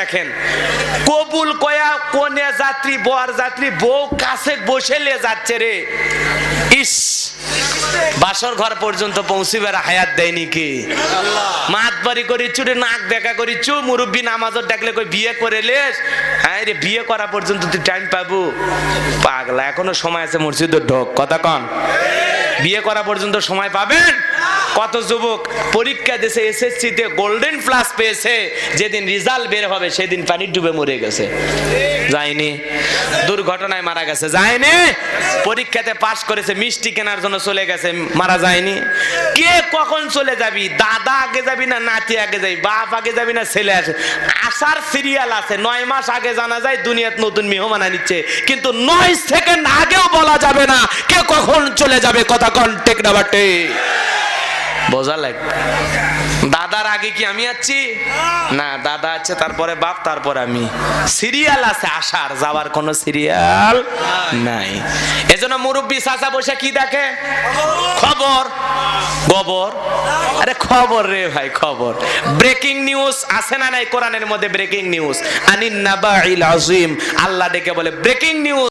দেখেন? কবুল কয়া কোনে যাত্রী, বর যাত্রী, বউ কাছে বসে লে যাচ্ছে রে। ইস, বাসর ঘর পর্যন্ত পৌঁছিবার হায়াত দেয়নি কি? মাতবারি করি, চুরে নাক দেখা করি, চু মুরব্বী নামাজত ডাকলে কই বিয়ে করে লেস? হ্যাঁ রে, বিয়ে করা পর্যন্ত তুই টাইম পাবো? পাগলা, এখনও সময় আছে মসজিদের ঢোক। কথা কন। বিয়ে করা পর্যন্ত সময় পাবেন? কত যুবক পরীক্ষা দিয়েছে এসএসসি তে গোল্ডেন প্লাস পেয়েছে, যেদিন রেজাল্ট বের হবে, সেদিন পানি ডুবে মরে গেছে। যায়নি। দুর্ঘটনায় মারা গেছে। যায়নি। পরীক্ষাতে পাশ করেছে, মিষ্টি কেনার জন্য চলে গেছে, মারা যায়নি। কে কখন চলে যাবি? দাদা আগে যাবি না নাতি আগে যাবি? বাপ আগে যাবি না ছেলে আসে? আসার সিরিয়াল আছে। নয় মাস আগে জানা যায়, দুনিয়াত নতুন মেহমান নিচ্ছে কিন্তু নয় সেকেন্ড আগেও বলা যাবে না কে কখন চলে যাবে, কথা কন টেক বোঝা লাগবে দাদার আগে কি আমি আছি? না, দাদা আছে, তারপরে বাপ, তারপরে আমি। সিরিয়াল আছে আসার যাওয়ার কোনো সিরিয়াল নাই। এজন্য মুরব্বী চাচা বসে কি দেখে? খবর? গোবর? আরে খবর রে ভাই, খবর। ব্রেকিং নিউজ আছে না নাই? কোরআনের মধ্যে ব্রেকিং নিউজ। আনিন নাবাইল আজিম আল্লাহ ডেকে বলে, ব্রেকিং নিউজ